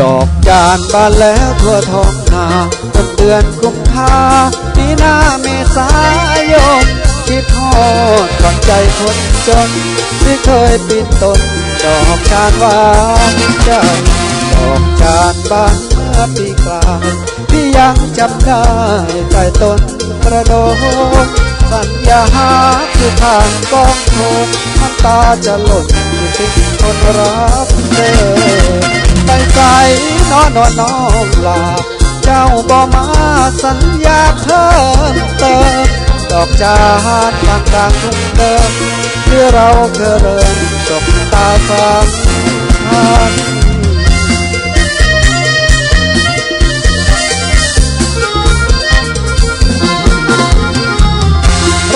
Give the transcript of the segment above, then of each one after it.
ดอกจานบานแล้วทั่วท้องนาต้นเดือนกุมภามีนาเมษายนคิดทอดก่อนใจคนจน ที่เคยปีนต้นดอกจานหวานใจดอกจานบานเมื่อปีกลายพี่ยังจำได้ใต้ต้นกระโดดสัญญาคือผ่านกองโทนน้ำตาจะหล่นอยู่ที่คนรับเธอ ไปใส่นอนนอนน้องลาเจ้าบ่มาสัญญาเพิ่มเติมดอกจานกลางกลางทุ่งเดิมที่เราเคยเริ่มจบตาสังพัน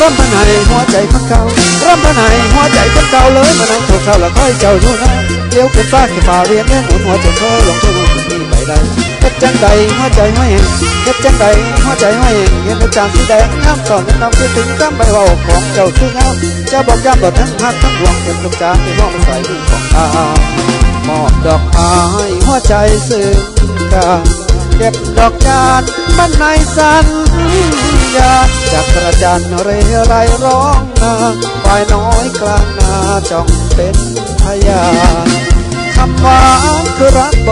ร่ำพนไหหัวใจคนเก่าร่ำพนไหหัวใจคนเก่าเลยมานั่งเศร้าแล้วค่อยเจ้าอยู่นะเลี้ยวขึ้นฟ้าขึ้นฟ้าเรียนเรื่หมุนหัวใจเคยลงทุนมันมีไปได้เฮ็ดจังใดหัวใจห้อยแหงเฮ็ดจังใดหัวใจห้อยแหงเห็นอาจารย์สีแดงน้ำต่อนน้ำคิดถึงกำใบเบาของเจ้าซื้อเงาเจ้าบอกย้ำบอกทั้งหักทั้งหวงเก็บลูกจานที่มอบใส่มือของอามอบดอกไม้หัวใจซึ้งกันเก็บดอกจานมันในสัญ ญาจากกระจันเรไรร้องนาฝ่ายน้อยกลางนาจ้องเป็นพยานคำหวานคือรักบ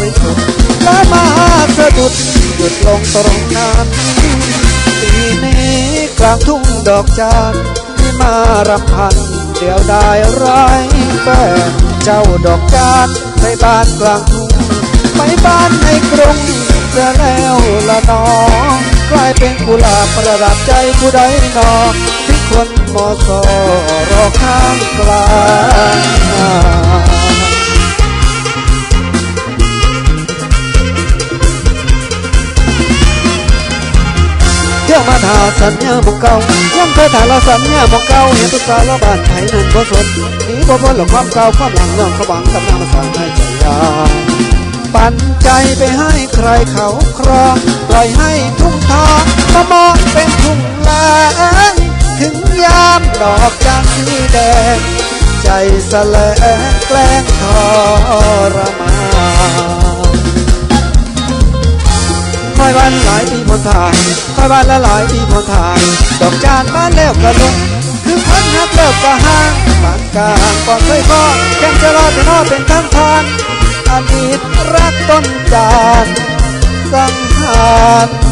ริสุทธิ์และมาสะดุดหยุดลงตรงนั้นปีนี้กลางทุ่งดอกจานที่มารำพันเดียวได้ไรแฟนเจ้าดอกจานในบ้านกลางทุ่งไปบ้านในกรุงจะแล้วละน้อง เป็นกุหลาบประดับใจผู้ใดนอที่คนมอสอรอข้างกลางเที่ยวมาถาสัญญาหมองเก่ายังเคยถาเราสัญญาหมองเก่าเห็นตุกสาเราบ้านไทยนั่นบ่สนหนีบ่พ้นหรอกความเก่าความหลังเรื่องเขาบังกับน้ำมาสร้างให้ใจยา ใจไปให้ใครเขาครองปล่อยให้ทุ่งทองมามองเป็นทุ่งแลงถึงยามดอกจานสีแดง ใจสะแลงแกล้งทรมานคอยวันหลายปีพนทางคอยวันละหลายปีพนทางดอกจานบ้านแล้วกระลุงคือพันหักเลิกก็ห่างปานกลางก่อนเคยพอแก้มจะรอแต่นอเป็นทางทาน อดีตรักต้นจากสังหาร